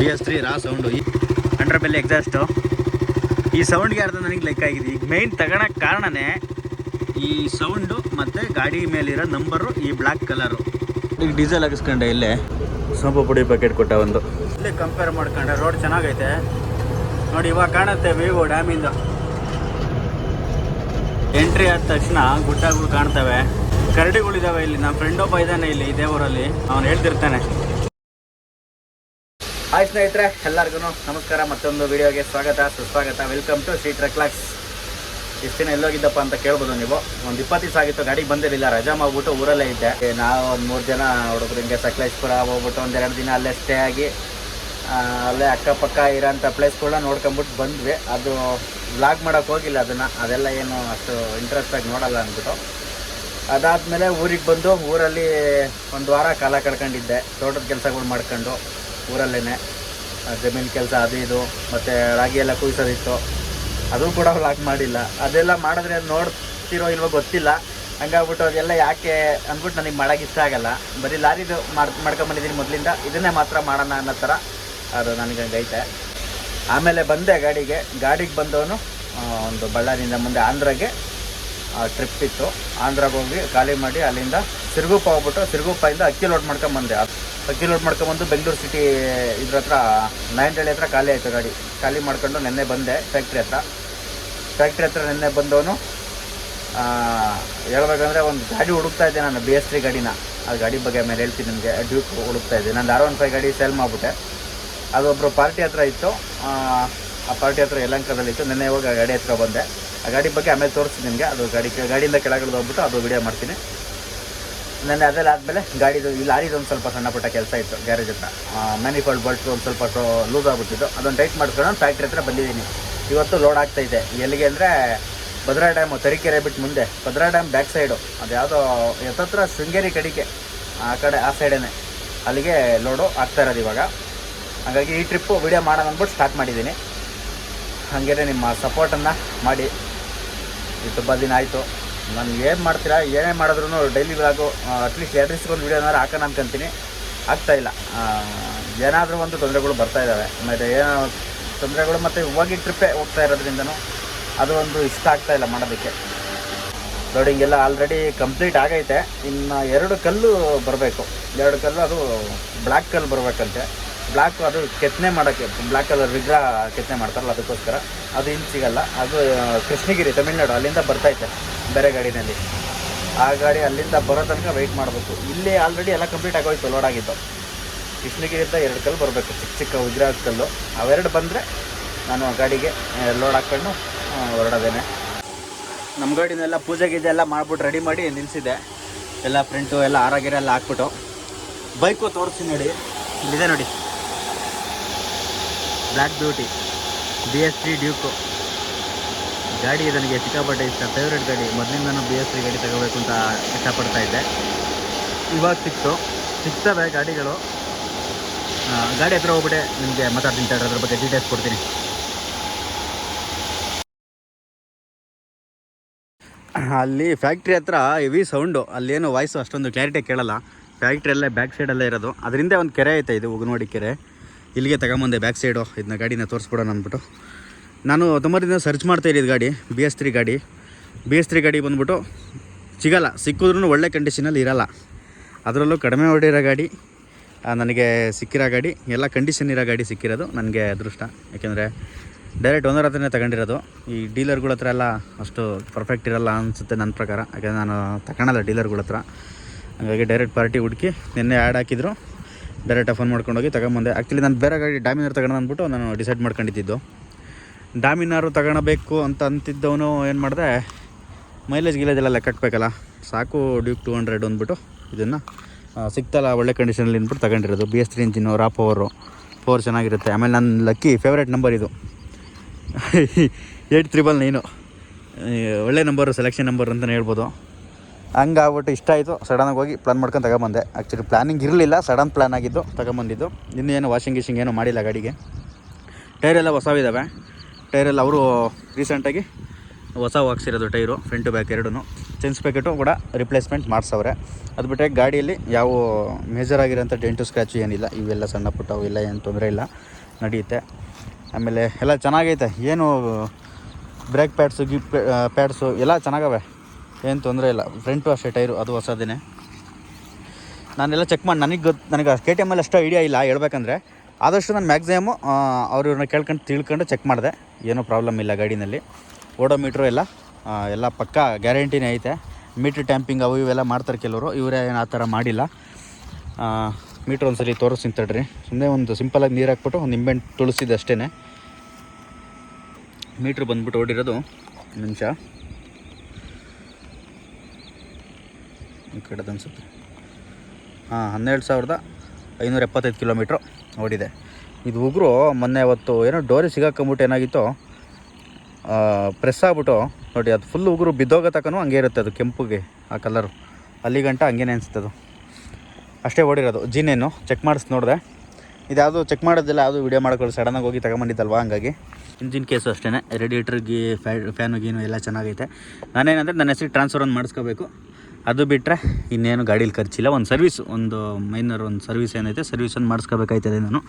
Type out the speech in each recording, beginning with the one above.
B S three raw sound ಈ ಅಂಡ್ರ belly exhaust ಈ ಸೌಂಡ್ಗೆ ಅರ್ಧ ನನಗೆ ಲೆಕ್ಕ ಆಗಿದೆ. ಈಗ ಮೇಯ್ನ್ ತಗೊಳಕ್ಕೆ ಕಾರಣನೇ ಈ ಸೌಂಡು ಮತ್ತು ಗಾಡಿ ಮೇಲಿರೋ ನಂಬರು ಈ ಬ್ಲ್ಯಾಕ್ ಕಲರು ಈಗ ಡೀಸೆಲ್ ಹಾಕಿಸ್ಕೊಂಡೆ ಇಲ್ಲೇ. ಸೋಂಪು ಪುಡಿ ಪ್ಯಾಕೆಟ್ ಕೊಟ್ಟ ಒಂದು. ಇಲ್ಲೇ ಕಂಪೇರ್ ಮಾಡ್ಕೊಂಡೆ. ರೋಡ್ ಚೆನ್ನಾಗೈತೆ. ನೋಡಿ ಇವಾಗ ಕಾಣುತ್ತೆ ವಿವೋ ಡ್ಯಾಮಿಂದ ಎಂಟ್ರಿ ಆದ ತಕ್ಷಣ ಗುಡ್ಡಗಳು ಕಾಣ್ತವೆ. ಕರಡಿಗಳಿದ್ದಾವೆ ಇಲ್ಲಿ. ನಮ್ಮ ಫ್ರೆಂಡ್ ಒಬ್ಬ ಇದ್ದಾನೆ ಇಲ್ಲಿ ಇದೇ ಊರಲ್ಲಿ ಅವನು ಹೇಳ್ತಿರ್ತಾನೆ. ಸ್ನೇಹಿತರೆ, ಎಲ್ಲರಿಗೂ ನಮಸ್ಕಾರ. ಮತ್ತೊಂದು ವಿಡಿಯೋಗೆ ಸ್ವಾಗತ, ಸುಸ್ವಾಗತ. ವೆಲ್ಕಮ್ ಟು ಶ್ರೀ ಟ್ರಕ್ಲಾಕ್ಸ್ ಇಷ್ಟು ದಿನ ಎಲ್ಲೋಗಿದ್ದಪ್ಪ ಅಂತ ಕೇಳ್ಬೋದು ನೀವು. ಒಂದು ಇಪ್ಪತ್ತು ದಿವಸ ಆಗಿತ್ತು, ಗಾಡಿಗೆ ಬಂದಿರಲಿಲ್ಲ. ರಜಾ ಮಾಡ್ಬಿಟ್ಟು ಊರಲ್ಲೇ ಇದ್ದೆ. ನಾವು ಒಂದು ಮೂರು ಜನ ಹುಡುಗರು ಹಿಂಗೆ ಸಕಲೇಶ್ಪುರ ಹೋಗ್ಬಿಟ್ಟು ಒಂದೆರಡು ದಿನ ಅಲ್ಲೇ ಸ್ಟೇ ಆಗಿ ಅಲ್ಲೇ ಅಕ್ಕಪಕ್ಕ ಇರೋಂಥ ಪ್ಲೇಸ್ಗಳನ್ನ ನೋಡ್ಕೊಂಬಿಟ್ಟು ಬಂದ್ವಿ. ಅದು ಬ್ಲಾಗ್ ಮಾಡೋಕ್ಕೆ ಹೋಗಿಲ್ಲ ಅದನ್ನು. ಅದೆಲ್ಲ ಏನು ಅಷ್ಟು ಇಂಟ್ರೆಸ್ಟಾಗಿ ನೋಡಲ್ಲ ಅಂದ್ಬಿಟ್ಟು. ಅದಾದಮೇಲೆ ಊರಿಗೆ ಬಂದು ಊರಲ್ಲಿ ಒಂದು ವಾರ ಕಾಲ ಕಳ್ಕೊಂಡಿದ್ದೆ. ತೋಟದ ಕೆಲಸಗಳು ಮಾಡ್ಕೊಂಡು ಊರಲ್ಲೇ ಜಮೀನು ಕೆಲಸ ಅದು ಇದು, ಮತ್ತು ರಾಗಿ ಎಲ್ಲ ಕುಯ್ಸೋದಿತ್ತು. ಅದು ಕೂಡ ವ್ಲಾಗ್ ಮಾಡಿಲ್ಲ. ಅದೆಲ್ಲ ಮಾಡಿದ್ರೆ ನೋಡ್ತಿರೋ ಇಲ್ವೋ ಗೊತ್ತಿಲ್ಲ. ಹಂಗಾಗ್ಬಿಟ್ಟು ಅದೆಲ್ಲ ಯಾಕೆ ಅಂದ್ಬಿಟ್ಟು ನನಗೆ ಮಾಡೋಕೆ ಇಷ್ಟ ಆಗಲ್ಲ. ಬರೀ ಲಾರಿದು ಮಾಡ್ಕೊ ಮಾಡ್ಕೊಂಬಂದಿದ್ದೀನಿ ಮೊದಲಿಂದ. ಇದನ್ನೇ ಮಾತ್ರ ಮಾಡೋಣ ಅನ್ನೋ ಥರ ಅದು ನನಗೆ ಹಂಗೈತೆ ಆಮೇಲೆ ಬಂದೆ ಗಾಡಿಗೆ. ಗಾಡಿಗೆ ಬಂದವನು ಒಂದು ಬಳ್ಳಾರಿಯಿಂದ ಮುಂದೆ ಆಂಧ್ರಗೆ. ಟ್ರಿಪ್ ಇತ್ತು. ಆಂಧ್ರಾಗೆ ಹೋಗಿ ಖಾಲಿ ಮಾಡಿ ಅಲ್ಲಿಂದ ಸಿರುಗುಪ್ಪ ಹೋಗ್ಬಿಟ್ಟು ಇಂದ ಅಕ್ಕಿ ಲೋಡ್ ಮಾಡ್ಕೊಂಬಂದೆ ಅಕ್ಕಿ ಲೋಡ್ ಮಾಡ್ಕೊಂಬಂದು ಬೆಂಗಳೂರು ಸಿಟಿ ಇದ್ರ ಹತ್ರ ನಯನಹಳ್ಳಿ ಹತ್ರ ಖಾಲಿ ಆಯಿತು ಗಾಡಿ. ಖಾಲಿ ಮಾಡ್ಕೊಂಡು ನೆನ್ನೆ ಬಂದೆ ಫ್ಯಾಕ್ಟ್ರಿ ಹತ್ರ. ಫ್ಯಾಕ್ಟ್ರಿ ಹತ್ರ ನೆನ್ನೆ ಬಂದವನು ಹೇಳ್ಬೇಕಂದ್ರೆ ಒಂದು ಗಾಡಿ ಹುಡುಕ್ತಾ ಇದ್ದೆ ನಾನು ಬಿ ಎಸ್ ತ್ರೀ ಗಾಡಿನ. ಆ ಗಾಡಿ ಬಗ್ಗೆ ಮೇಲೆ ಹೇಳ್ತೀನಿ ನಿಮಗೆ. ಡ್ಯೂಕ್ ಹುಡುಕ್ತಾ ಇದ್ದೆ. ನಾನು ಆರ್ ಒನ್ ಫೈವ್ ಗಾಡಿ ಸೇಲ್ ಮಾಡಿಬಿಟ್ಟೆ. ಅದೊಬ್ಬರು ಪಾರ್ಟಿ ಹತ್ರ ಇತ್ತು. ಆ, ಪಾರ್ಟಿ ಹತ್ರ ಯಲಂಕದಲ್ಲಿತ್ತು. ನೆನ್ನೆ ಆ ಗಾಡಿ ಹತ್ರ ಬಂದೆ. ಆ ಗಾಡಿ ಬಗ್ಗೆ ಆಮೇಲೆ ತೋರಿಸ್ತೀನಿ ನಿಮಗೆ. ಅದು ಗಾಡಿ ಗಾಡಿಯಿಂದ ಕೆಳಗಡೆ ಹೋಗ್ಬಿಟ್ಟು ಅದು ವಿಡಿಯೋ ಮಾಡ್ತೀನಿ. ನಾನು ಅದೆಲ್ಲ ಆದಮೇಲೆ ಗಾಡಿದು ಈ ಲಾರಿದು ಒಂದು ಸ್ವಲ್ಪ ಸಣ್ಣ ಪುಟ್ಟ ಕೆಲಸ ಇತ್ತು ಗ್ಯಾರೇಜ್ ಹತ್ರ. ಮ್ಯಾನಿಫಾಲ್ಡ್ ಬಲ್ಟ್ ಒಂದು ಸ್ವಲ್ಪ ಲೂಸ್ ಆಗ್ಬಿಟ್ಟಿದ್ದು ಅದನ್ನು ಟೈಟ್ ಮಾಡ್ಕೊಂಡು ಫ್ಯಾಕ್ಟ್ರಿ ಹತ್ರ ಬಂದಿದ್ದೀನಿ. ಇವತ್ತು ಲೋಡ್ ಆಗ್ತಾ ಇದೆ. ಎಲ್ಲಿಗೆ ಅಂದರೆ ಭದ್ರಾ ಡ್ಯಾಮು ತರೀಕೆರೆ ಬಿಟ್ಟು ಮುಂದೆ. ಭದ್ರಾ ಡ್ಯಾಮ್ ಬ್ಯಾಕ್ ಸೈಡು ಅದು ಯಾವುದೋ ಎತ್ತತ್ರ ಶೃಂಗೇರಿ ಕಡಿಕೆ. ಆ ಕಡೆ, ಆ ಸೈಡೇ ಅಲ್ಲಿಗೆ ಲೋಡು ಆಗ್ತಾ ಇರೋದು ಇವಾಗ. ಹಾಗಾಗಿ ಈ ಟ್ರಿಪ್ಪು ವಿಡಿಯೋ ಮಾಡೋಣ ಅಂದ್ಬಿಟ್ಟು ಸ್ಟಾರ್ಟ್ ಮಾಡಿದ್ದೀನಿ. ಹಾಗೇನೆ ನಿಮ್ಮ ಸಪೋರ್ಟನ್ನು ಮಾಡಿ. ಇದು ತುಂಬ ದಿನ ಆಯಿತು. ನಾನು ಏನು ಮಾಡ್ತೀರಾ, ಏನೇ ಮಾಡಿದ್ರು ಡೈಲಿ ವ್ಲಾಗು ಅಟ್ಲೀಸ್ಟ್ ಎರಡು ವೀಡಿಯೋ ವೀಡಿಯೋನಾರು ಹಾಕೋಣ ಅನ್ಕೊಂತೀನಿ. ಆಗ್ತಾಯಿಲ್ಲ ಏನಾದರೂ ಒಂದು ತೊಂದರೆಗಳು ಬರ್ತಾ ಇದ್ದಾವೆ ಮತ್ತು ಏನೋ ತೊಂದರೆಗಳು ಮತ್ತು ಹೋಗಿ ಟ್ರಿಪ್ಪೇ ಹೋಗ್ತಾ ಇರೋದ್ರಿಂದನೂ ಅದು ಒಂದು ಇಷ್ಟ ಆಗ್ತಾ ಇಲ್ಲ ಮಾಡೋದಕ್ಕೆ. ಲೋಡಿಂಗ್ ಎಲ್ಲ ಆಲ್ರೆಡಿ ಕಂಪ್ಲೀಟ್ ಆಗೈತೆ. ಇನ್ನು ಎರಡು ಕಲ್ಲು ಬರಬೇಕು. ಎರಡು ಕಲ್ಲು ಅದು ಬ್ಲ್ಯಾಕ್ ಕಲ್ಲು ಬರಬೇಕಂತೆ. ಬ್ಲ್ಯಾಕ್ ಅದು ಕೆತ್ತನೆ ಮಾಡೋಕ್ಕೆ ಬ್ಲ್ಯಾಕ್ ಕಲರ್ ವಿಗ್ರಹ ಕೆತ್ತನೆ ಮಾಡ್ತಾರಲ್ಲ ಅದಕ್ಕೋಸ್ಕರ. ಅದು ಇಲ್ಲಿ ಸಿಗಲ್ಲ. ಅದು ಕೃಷ್ಣಗಿರಿ, ತಮಿಳ್ನಾಡು, ಅಲ್ಲಿಂದ ಬರ್ತೈತೆ ಬೇರೆ ಗಾಡಿನಲ್ಲಿ. ಆ ಗಾಡಿ ಅಲ್ಲಿಂದ ಬರೋ ತನಕ ವೆಯ್ಟ್ ಮಾಡಬೇಕು. ಇಲ್ಲಿ ಆಲ್ರೆಡಿ ಎಲ್ಲ ಕಂಪ್ಲೀಟ್ ಆಗೋಯ್ತು ಲೋಡ್ ಆಗಿತ್ತು ಕೃಷ್ಣಗಿರಿಯಿಂದ ಎರಡು ಕಲ್ಲು ಬರಬೇಕು, ಚಿಕ್ಕ ಚಿಕ್ಕ ವಿಗ್ರಹ ಕಲ್ಲು. ಅವೆರಡು ಬಂದರೆ ನಾನು ಆ ಗಾಡಿಗೆ ಲೋಡ್ ಹಾಕ್ಕೊಂಡು ಹೊರಡೋದೇನೆ. ನಮ್ಮ ಗಾಡಿನೆಲ್ಲ ಪೂಜೆ ಗೀಜೆ ಎಲ್ಲ ಮಾಡ್ಬಿಟ್ಟು ರೆಡಿ ಮಾಡಿ ನಿಲ್ಲಿಸಿದೆ ಎಲ್ಲ ಪ್ರಿಂಟು ಎಲ್ಲ ಆರಾಗಿರ ಎಲ್ಲ ಹಾಕ್ಬಿಟ್ಟು. ಬೈಕು ತೋರಿಸಿ ನೋಡಿ. ಇಲ್ಲಿದೆ ನೋಡಿ. Black beauty B S three Duke ಗಾಡಿ ನನಗೆ ಸಿಕ್ಕಾಪಟ್ಟೆ ಇಷ್ಟ. ಫೇವ್ರೆಟ್ ಗಾಡಿ. ಮೊದಲಿಂದನೂ ಬಿ ಎಸ್ ತ್ರೀ ಗಾಡಿ ತಗೋಬೇಕು ಅಂತ ಇಷ್ಟಪಡ್ತಾ ಇದ್ದೆ. ಇವಾಗ ಸಿಕ್ತು ಸಿಗ್ತವೆ ಗಾಡಿಗಳು. ಗಾಡಿ ಹತ್ರ ಹೋಗ್ಬಿಟ್ಟೆ. ನಿಮಗೆ ಮಾತಾಡ್ತೀನಿ ಸರ್, ಅದ್ರ ಬಗ್ಗೆ ಡೀಟೇಲ್ಸ್ ಕೊಡ್ತೀನಿ. ಅಲ್ಲಿ ಫ್ಯಾಕ್ಟ್ರಿ ಹತ್ರ ಹೆವಿ ಸೌಂಡು ಅಲ್ಲೇನು ವಾಯ್ಸು ಅಷ್ಟೊಂದು ಕ್ಲಾರಿಟಿ ಕೇಳಲ್ಲ. ಫ್ಯಾಕ್ಟ್ರಿಯಲ್ಲೇ ಬ್ಯಾಕ್ ಸೈಡಲ್ಲೇ ಇರೋದು. ಅದರಿಂದ ಒಂದು ಕೆರೆ ಐತೆ ಇದು ಉಗನೋಡಿ ಕೆರೆ. ಇಲ್ಲಿಗೆ ತಗೊಂಬಂದೆ ಬ್ಯಾಕ್ ಸೈಡು ಇದನ್ನ ಗಾಡಿನ ತೋರಿಸ್ಬಿಡೋಣ ಅಂದ್ಬಿಟ್ಟು. ನಾನು ತುಂಬ ದಿನ ಸರ್ಚ್ ಮಾಡ್ತಾ ಇರೋದು ಗಾಡಿ ಬಿ ಎಸ್ ತ್ರೀ ಗಾಡಿ. ಬಿ ಎಸ್ ತ್ರೀ ಗಾಡಿ ಬಂದ್ಬಿಟ್ಟು ಸಿಗಲ್ಲ ಸಿಕ್ಕಿದ್ರೂ ಒಳ್ಳೆ ಕಂಡೀಷನಲ್ಲಿ ಇರಲ್ಲ. ಅದರಲ್ಲೂ ಕಡಿಮೆ ಹೊಡಿರೋ ಗಾಡಿ ನನಗೆ ಸಿಕ್ಕಿರೋ ಗಾಡಿ, ಎಲ್ಲ ಕಂಡೀಷನ್ ಇರೋ ಗಾಡಿ ಸಿಕ್ಕಿರೋದು ನನಗೆ ಅದೃಷ್ಟ. ಯಾಕೆಂದರೆ ಡೈರೆಕ್ಟ್ ಓನರ್ ಹತ್ರನೇ ತಗೊಂಡಿರೋದು. ಈ ಡೀಲರ್ಗಳ ಹತ್ರ ಎಲ್ಲ ಅಷ್ಟು ಪರ್ಫೆಕ್ಟ್ ಇರಲ್ಲ ಅನಿಸುತ್ತೆ ನನ್ನ ಪ್ರಕಾರ. ಯಾಕೆಂದರೆ ನಾನು ತಗೊಳಲ್ಲ ಡೀಲರ್ಗಳ ಹತ್ರ. ಹಾಗಾಗಿ ಡೈರೆಕ್ಟ್ ಪಾರ್ಟಿ ಹುಡುಕಿ ನಿನ್ನೆ ಆ್ಯಡ್ ಹಾಕಿದ್ರು. ಡೈರೆಕ್ಟಾಗಿ ಫೋನ್ ಮಾಡ್ಕೊಂಡೋಗಿ ತಗೊಂಬಂದೆ. ಆ್ಯಕ್ಚುಲಿ ನಾನು ಬೇರೆ ಗಾಡಿ ಡಾಮಿನರ್ ತಗೋಣ ಅಂದ್ಬಿಟ್ಟು ನಾನು ಡಿಸೈಡ್ ಮಾಡ್ಕೊಂಡಿದ್ದು. ಡ್ಯಾಮಿನಾರು ತಗೊಳಬೇಕು ಅಂತ ಅಂತಿದ್ದವನು ಏನು ಮಾಡಿದೆ? ಮೈಲೇಜ್ ಗಿಲೇಜ್ ಎಲ್ಲ ಲೆಕ್ಕ ಹಾಕ್ಬೇಕಲ್ಲ. ಸಾಕು ಡ್ಯೂಕ್ ಟು ಹಂಡ್ರೆಡ್ ಅಂದ್ಬಿಟ್ಟು ಇದನ್ನು ಸಿಗ್ತಲ್ಲ ಒಳ್ಳೆ ಕಂಡೀಷನಲ್ಲಿ ಅಂದ್ಬಿಟ್ಟು ತಗೊಂಡಿರೋದು. B S three engine raw power power ಚೆನ್ನಾಗಿರುತ್ತೆ. ಆಮೇಲೆ ನನ್ನ ಲಕ್ಕಿ ಫೇವ್ರೇಟ್ ನಂಬರ್ ಇದು. ಏಯ್ಟ್ ತ್ರಿಬಲ್ ನೈನು ಒಳ್ಳೆ ನಂಬರು ಸೆಲೆಕ್ಷನ್ ನಂಬರ್ ಅಂತಲೇ ಹೇಳ್ಬೋದು. ಹಂಗಾಗ್ಬಿಟ್ಟು ಇಷ್ಟ ಆಯಿತು. ಸಡನ್ನಾಗಿ ಹೋಗಿ ಪ್ಲಾನ್ ಮಾಡ್ಕೊಂಡು ತಗೊಂಬಂದೆ. ಆ್ಯಕ್ಚುಲಿ ಪ್ಲಾನಿಂಗ್ ಇರಲಿಲ್ಲ ಸಡನ್ ಪ್ಲಾನ್ ಆಗಿದ್ದು ತಗೊಂಬಂದಿದ್ದು. ಇನ್ನೂ ಏನು ವಾಷಿಂಗ್ ಗಿಶಿಂಗ್ ಏನೂ ಮಾಡಿಲ್ಲ ಗಾಡಿಗೆ. ಟೈರೆಲ್ಲ ಹೊಸವಿದ್ದಾವೆ ಟೈರೆಲ್ಲ ಅವರು ರೀಸೆಂಟಾಗಿ ಹೊಸ ಹಾಕ್ಸಿರೋದು ಟೈರು ಫ್ರಂಟು ಬ್ಯಾಕ್ ಎರಡೂ ಚೆನ್ಸ್ ಪ್ಯಾಕೆಟು ಕೂಡ ರಿಪ್ಲೇಸ್ಮೆಂಟ್ ಮಾಡಿಸವ್ರೆ. ಅದು ಬಿಟ್ಟರೆ ಗಾಡಿಯಲ್ಲಿ ಯಾವ ಮೇಜರ್ ಆಗಿರೋಂಥ ಡೆಂಟು ಸ್ಕ್ರ್ಯಾಚು ಏನಿಲ್ಲ. ಇವೆಲ್ಲ ಸಣ್ಣ ಪುಟ್ಟ ಅವೆಲ್ಲ ಏನು ತೊಂದರೆ ಇಲ್ಲ. ನಡೆಯುತ್ತೆ ಆಮೇಲೆ ಎಲ್ಲ ಚೆನ್ನಾಗೈತೆ. ಏನು ಬ್ರೇಕ್ ಪ್ಯಾಡ್ಸು ಗಿಪ್ ಪ್ಯಾಡ್ಸು ಎಲ್ಲ ಚೆನ್ನಾಗವೆ. ಏನು ತೊಂದರೆ ಇಲ್ಲ. ಫ್ರಂಟು ಅಷ್ಟೇ ಟೈರು ಅದು ಹೊಸದೇನೆ. ನಾನೆಲ್ಲ ಚೆಕ್ ಮಾಡಿ ನನಗೆ ಗೊತ್ತು ನನಗೆ ಕೆ ಟಿ ಎಮ್ಮಲ್ಲಿ ಅಷ್ಟು ಐಡಿಯಾ ಇಲ್ಲ ಹೇಳ್ಬೇಕಂದ್ರೆ ಆದಷ್ಟು ನಾನು ಮ್ಯಾಕ್ಸಿಮಮ್ಮು ಅವ್ರ ಇವ್ರನ್ನ ಕೇಳ್ಕೊಂಡು ತಿಳ್ಕೊಂಡು ಚೆಕ್ ಮಾಡಿದೆ. ಏನೂ ಪ್ರಾಬ್ಲಮ್ ಇಲ್ಲ ಗಾಡಿನಲ್ಲಿ. ಓಡೋಮೀಟ್ರು ಎಲ್ಲ ಆ, ಎಲ್ಲ ಪಕ್ಕ ಗ್ಯಾರಂಟಿನೇ ಐತೆ. ಮೀಟ್ರ್ ಟ್ಯಾಂಪಿಂಗ್ ಅವು ಇವೆಲ್ಲ ಮಾಡ್ತಾರೆ ಕೆಲವರು. ಇವರೇ ಏನು ಆ ಥರ ಮಾಡಿಲ್ಲ. ಮೀಟ್ರ್ ಒಂದ್ಸಲಿ ತೋರಿಸ್ತೀನಿ ತಡ್ರಿ. ಸುಮ್ಮನೆ ಒಂದು ಸಿಂಪಲಾಗಿ ನೀರು ಹಾಕ್ಬಿಟ್ಟು ಒಂದು ನಿಂಬೆಹಣ್ಣು ತುಳಸಿದೆ ಅಷ್ಟೇ ಮೀಟ್ರ್ ಬಂದ್ಬಿಟ್ಟು ಓಡಿರೋದು. ಒಂದ್ ನಿಮಿಷ. ಈ ಅನ್ಸುತ್ತೆ. ಹಾಂ, ಹನ್ನೆರಡು ಸಾವಿರದ ಐನೂರ ಎಪ್ಪತ್ತೈದು ಕಿಲೋಮೀಟ್ರು ಓಡಿದೆ. ಇದು ಉಗುರು ಮೊನ್ನೆ ಅವತ್ತು ಏನೋ ಡೋರಿ ಸಿಗಾಕೊಂಬಿಟ್ಟು ಏನಾಗಿತ್ತು ಪ್ರೆಸ್ ಆಗ್ಬಿಟ್ಟು, ನೋಡಿ ಅದು ಫುಲ್ ಉಗುರು ಬಿದ್ದೋಗೋ ತಕನು ಹಂಗೆ ಇರುತ್ತೆ ಅದು ಕೆಂಪುಗೆ, ಆ ಕಲರು ಅಲ್ಲಿ ಗಂಟ ಹಂಗೇನೆ ಅದು. ಅಷ್ಟೇ ಓಡಿರೋದು. ಜೀನೇನು ಚೆಕ್ ಮಾಡಿಸ್ ನೋಡಿದೆ. ಇದ್ಯಾವುದು ಚೆಕ್ ಮಾಡೋದಿಲ್ಲ ಯಾವುದು ವೀಡಿಯೋ ಮಾಡ್ಕೊಳ್ಳಿ. ಸಡನ್ನಾಗಿ ಹೋಗಿ ತಗೊಂಬಂದಿದ್ದಲ್ವಾ ಹಂಗಾಗಿ. ಇಂಜಿನ್ ಕೇಸು ಅಷ್ಟೇ ರೇಡಿಯೇಟರ್ಗೆ ಫ್ಯಾ ಫ್ಯಾನು ಗೀನು ಎಲ್ಲ ಚೆನ್ನಾಗೈತೆ. ನಾನೇನಂದರೆ, ನನ್ನ ಹೆಸರಿಗೆ ಟ್ರಾನ್ಸ್ಫರ್ ಒಂದು ಮಾಡಿಸ್ಕೋಬೇಕು. ಅದು ಬಿಟ್ಟರೆ ಇನ್ನೇನು ಗಾಡೀಲಿ ಖರ್ಚಿಲ್ಲ. ಒಂದು ಸರ್ವಿಸ್ ಒಂದು ಮೈನರ್ ಒಂದು ಸರ್ವಿಸ್ ಏನೈತೆ ಸರ್ವಿಸನ್ನು ಮಾಡಿಸ್ಕೋಬೇಕಾಯ್ತದೆ ನಾನು.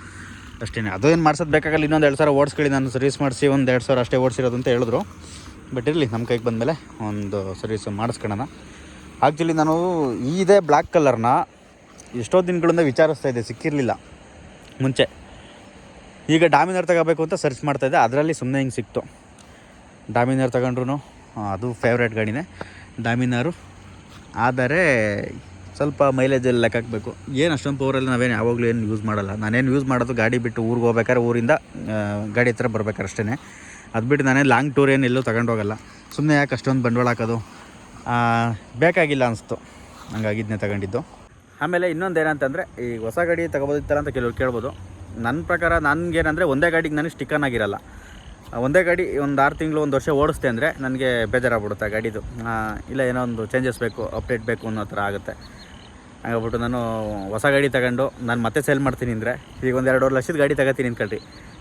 ಅಷ್ಟೇ ಅದು ಏನು ಮಾಡ್ಸೋದು ಬೇಕಾಗಲ್ಲ, ಇನ್ನೊಂದು ಎರಡು ಸಾವಿರ ಓಡಿಸ್ಕೊಳ್ಳಿ. ನಾನು ಸರ್ವಿಸ್ ಮಾಡಿಸಿ ಒಂದು ಎರಡು ಸಾವಿರ ಅಷ್ಟೇ ಓಡಿಸಿರೋದು ಅಂತ ಹೇಳಿದ್ರು. ಬಟ್ ಇರಲಿ ನಮ್ಮ ಕೈಗೆ ಬಂದಮೇಲೆ ಒಂದು ಸರ್ವಿಸ್ ಮಾಡಿಸ್ಕೊಳ್ಳೋಣ ಆ್ಯಕ್ಚುಲಿ ನಾನು ಇದೇ ಬ್ಲ್ಯಾಕ್ ಕಲರ್ನ ಎಷ್ಟೋ ದಿನಗಳಿಂದ ವಿಚಾರಿಸ್ತಾ ಇದ್ದೆ, ಸಿಕ್ಕಿರಲಿಲ್ಲ. ಮುಂಚೆ. ಈಗ ಡಾಮಿನರ್ ತಗೋಬೇಕು ಅಂತ ಸರ್ಚ್ ಮಾಡ್ತಾಯಿದ್ದೆ ಅದರಲ್ಲಿ ಸುಮ್ಮನೆ ಹಿಂಗೆ ಸಿಕ್ತು. ಡಾಮಿನರ್ ತಗೊಂಡ್ರು ಅದು ಫೇವ್ರೇಟ್ ಗಾಡಿನೇ. ಡಾಮಿನಾರು ಆದರೆ ಸ್ವಲ್ಪ ಮೈಲೇಜಲ್ಲಿ ಲೆಕ್ಕ ಹಾಕಬೇಕು. ಏನು ಅಷ್ಟೊಂದು ಪವರಲ್ಲಿ ನಾವೇನು ಯಾವಾಗಲೂ ಏನು ಯೂಸ್ ಮಾಡಲ್ಲ. ನಾನೇನು ಯೂಸ್ ಮಾಡೋದು ಗಾಡಿ ಬಿಟ್ಟು ಊರಿಗೆ ಹೋಗ್ಬೇಕಾದ್ರೆ ಊರಿಂದ ಗಾಡಿ ಹತ್ರ ಬರ್ಬೇಕಾರೆ ಅಷ್ಟೇ ಅದು ಬಿಟ್ಟು ನಾನೇ ಲಾಂಗ್ ಟೂರ್ ಏನು ಎಲ್ಲೂ ತಗೊಂಡು ಹೋಗಲ್ಲ ಸುಮ್ಮನೆ ಯಾಕೆ ಅಷ್ಟೊಂದು ಬಂಡವಾಳ ಹಾಕೋದು? ಬೇಕಾಗಿಲ್ಲ ಅನಿಸ್ತು. ಹಂಗಾಗಿ ಇದನ್ನೇ ತಗೊಂಡಿದ್ದು. ಆಮೇಲೆ ಇನ್ನೊಂದು ಏನಂತಂದರೆ ಈ ಹೊಸ ಗಾಡಿ ತಗೋಬೋದಿತ್ತಲ್ಲ ಅಂತ ಕೆಲವ್ರು ಕೇಳ್ಬೋದು. ನನ್ನ ಪ್ರಕಾರ ನನಗೇನಂದರೆ ಒಂದೇ ಗಾಡಿಗೆ ನನಗೆ ಸ್ಟಿಕ್ಕನ್ ಆಗಿರಲ್ಲ ಒಂದೇ ಗಾಡಿ, ಒಂದು ಆರು ತಿಂಗಳು, ಒಂದು ವರ್ಷ ಓಡಿಸ್ತೆ ಅಂದರೆ ನನಗೆ ಬೇಜಾರಾಗ್ಬಿಡುತ್ತೆ ಗಾಡಿದು. ಇಲ್ಲ ಏನೋ ಒಂದು ಚೇಂಜಸ್ ಬೇಕು ಅಪ್ಡೇಟ್ ಬೇಕು ಅನ್ನೋ ಥರ ಆಗುತ್ತೆ. ಹಾಗಾಗ್ಬಿಟ್ಟು ನಾನು ಹೊಸ ಗಾಡಿ ತಗೊಂಡು, ನಾನು ಮತ್ತೆ ಸೇಲ್ ಮಾಡ್ತೀನಿ ಅಂದರೆ, ಈಗ ಒಂದು ಎರಡೂವರೆ ಲಕ್ಷದ ಗಾಡಿ ತಗೋತೀನಿ ಅಂದ್ಕೊಳ್ರಿ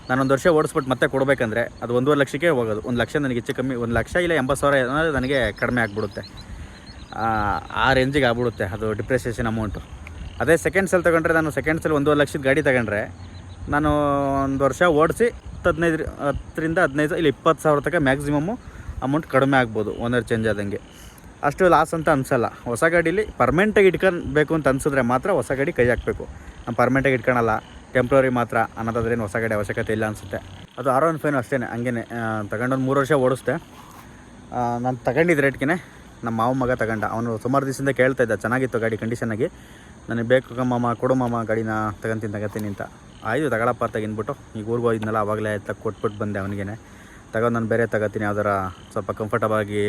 ನಾನು ಒಂದು ವರ್ಷ ಓಡಿಸ್ಬಿಟ್ಟು ಮತ್ತೆ ಕೊಡಬೇಕಂದ್ರೆ, ಅದು ಒಂದೂವರೆ ಲಕ್ಷಕ್ಕೆ ಹೋಗೋದು. ಒಂದು ಲಕ್ಷ ನನಗೆ ಹೆಚ್ಚು ಕಮ್ಮಿ, ಒಂದು ಲಕ್ಷ ಇಲ್ಲ ಎಂಬತ್ತು ಸಾವಿರ ಏನಾದರೂ ನನಗೆ ಕಡಿಮೆ ಆಗಿಬಿಡುತ್ತೆ. ಆ ರೇಂಜಿಗೆ ಆಗ್ಬಿಡುತ್ತೆ ಅದು ಡಿಪ್ರೆಸಿಯೇಷನ್ ಅಮೌಂಟು ಅದೇ ಸೆಕೆಂಡ್ ಸೆಲ್ ತೊಗೊಂಡ್ರೆ ನಾನು ಸೆಕೆಂಡ್ ಸೆಲ್ ಒಂದೂವರೆ ಲಕ್ಷದ ಗಾಡಿ ತಗೊಂಡ್ರೆ ನಾನು ಒಂದು ವರ್ಷ ಓಡಿಸಿ ಹದಿನೈದು ಹತ್ತರಿಂದ ಹದಿನೈದು ಇಲ್ಲಿ ಇಪ್ಪತ್ತು ಸಾವಿರ ತನಕ ಮ್ಯಾಕ್ಸಿಮಮ್ಮು ಅಮೌಂಟ್ ಕಡಿಮೆ ಆಗ್ಬೋದು ಓನರ್ ಚೇಂಜ್ ಆದಂಗೆ. ಅಷ್ಟು ಲಾಸ್ ಅಂತ ಅನಿಸಲ್ಲ. ಹೊಸ ಗಾಡೀಲಿ ಪರ್ಮನೆಂಟಾಗಿ ಇಟ್ಕೊಬೇಕು ಅಂತ ಅನ್ಸಿದ್ರೆ ಮಾತ್ರ ಹೊಸ ಗಾಡಿ ಕೈ ಹಾಕಬೇಕು. ನಾನು ಪರ್ಮನೆಂಟಾಗಿ ಇಟ್ಕೊಳಲ್ಲ ಟೆಂಪ್ರರಿ ಮಾತ್ರ ಅನ್ನೋದಾದ್ರೇನು ಹೊಸ ಗಾಡಿ ಅವಶ್ಯಕತೆ ಇಲ್ಲ ಅನಿಸುತ್ತೆ. ಅದು ಆರ್ ಒನ್ ಫೈನು ಅಷ್ಟೇ ಹಂಗೇ ತಗೊಂಡೊಂದು ಮೂರು ವರ್ಷ ಓಡಿಸ್ದೆ. ನಾನು ತಗೊಂಡಿದ್ದ ರೇಟ್ಗೆ ನಮ್ಮ ಮಾವ ಮಗ ತಗೊಂಡ. ಅವನು ಸುಮಾರು ದಿವಸದಿಂದ ಕೇಳ್ತಾ ಇದ್ದ, ಚೆನ್ನಾಗಿತ್ತು ಗಾಡಿ ಕಂಡೀಷನಾಗಿ ನನಗೆ ಬೇಕು ಮಾಮ ಕೊಡು ಮಾಮ, ಗಾಡಿನ ತಗೊಂತೀನಿ, ತಗೋತೀನಿ ಅಂತ. ಆಯಿತು, ತಗೊಳಪ್ಪ ತೆಗಿನ್ಬಿಟ್ಟು ಈಗ ಊರಿಗೆ ಹೋಗಿದ್ನಲ್ಲ, ಅವಾಗಲೇ ತಗ ಕೊಟ್ಬಿಟ್ಟು ಬಂದೆ ಅವನಿಗೆ ತಗೊಂಡು ನಾನು ಬೇರೆ ತಗೋತೀನಿ, ಯಾವ್ದಾರ ಸ್ವಲ್ಪ ಕಂಫರ್ಟಬಲ್ ಆಗಿ